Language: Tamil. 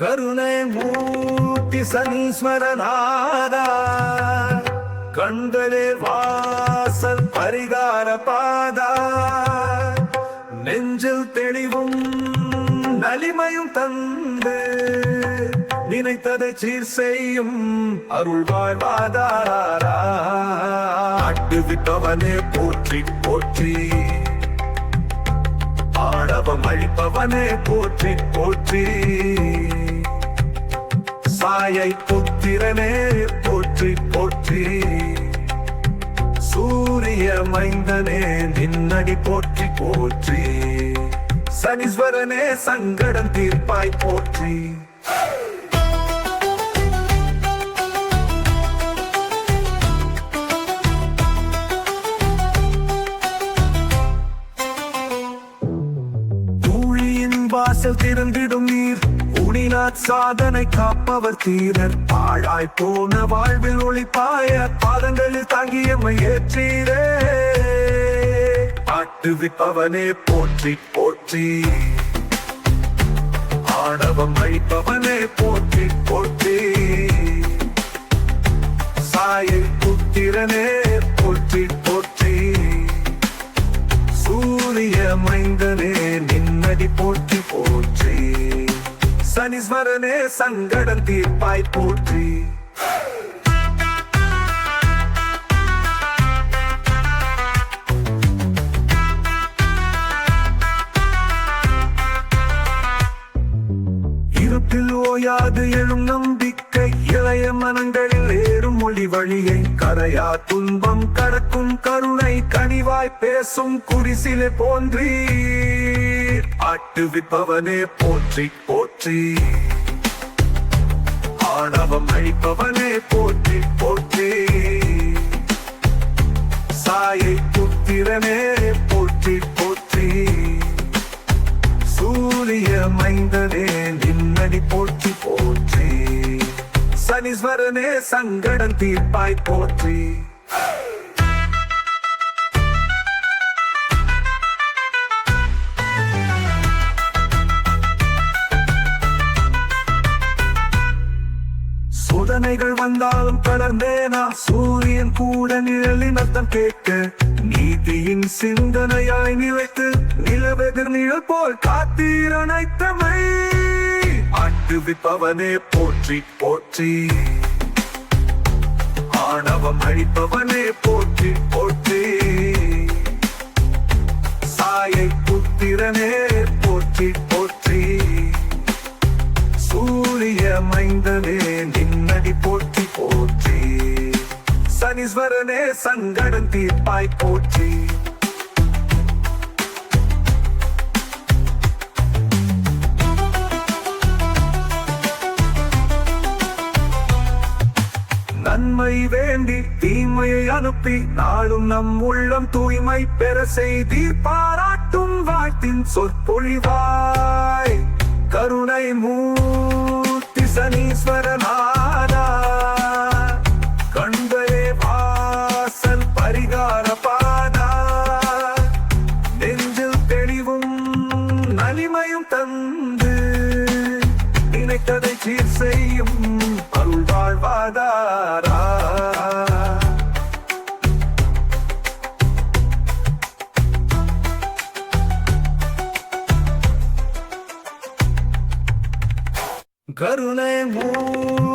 கருணை மூர்த்தி சனீஸ்வரநாதா. கண்களே வாசல் பரிகார பாதா. நெஞ்சில் தெளிவும் நலிமையும் தந்து நினைத்ததை சீர் செய்யும் அருள் வாழ்வாதாரா அட்டுவிட்டவனே போற்றி போற்றி. ஆடவம் அழிப்பவனே போற்றி போற்றி. சாயை புத்திரனே போற்றி போற்றி. சூரிய மைந்தனே நின்னடி போற்றி போற்றி. சனீஸ்வரனே சங்கடம் தீர்ப்பாய் போற்றி. வாசல் திறந்திடும் நீர் உனிநாத் சாதனை காப்பவர் தீரர். பாழாய் போன வாழ்வில் ஒளிப்பாய பாதங்களில் தாங்கியம்மை ஏற்றீரே. ஆட்டுவிப்பவனே போற்றி போற்றி. ஆணவம் அழிப்பவனே போற்றி போற்றி. சாயை புத்திரனே போற்றி போற்றி. சூரிய மைந்தனே நின்னடி போற்றி போற்றி. சனீஸ்வரனே சங்கடம் தீர்ப்பாய் போற்றி. இருப்பில் ஓயாது எழும் நம்பிக்கை இளைய மனங்களில் ஏறும் மொழி வழியை கரையா துன்பம் கடக்கும் கருணை கனிவாய் பேசும் குடிசிலே போன்றி ஆட்டுவிப்பவனே போற்றி போ போற்றி. ஆணவம் அழிப்பவனே போற்றி போற்றி. சாயை புத்திரனே போற்றி போற்றி. சூரிய மைந்தனே நின்னடி போற்றி போற்றி. சனீஸ்வரனே சங்கடம் தீர்ப்பாய் போற்றி. பிரச்சனைகள் வந்தாலும் கடந்தேனா? சூரியன் கூட நிழலின் அர்த்தம் கேட்க நீதியின் சிந்தனையாய் நிலைத்து நிலவெதிர் நிழல் போல் காத்தீரனைத்தமை ஆட்டுவிப்பவனே போற்றி போற்றி. ஆணவம் அழிப்பவனே போற்றி போற்றி. சாயை புத்திரனே போற்றி போற்றி. சூரிய மைந்தனே நின் நின்னடி போற்றி போற்றி. சனீஸ்வரனே சங்கடம் தீர்ப்பாய் போற்றி. நன்மை வேண்டி தீமையை அனுப்பி நாளும் நம் உள்ளம் தூய்மை பெற செய்தி பாராட்டும் வாழ்த்தின் சொற்பொழிவாய். கருணை மூர்த்தி சனீஸ்வர வாழ்வாதாரா கருணை மூர்த்தி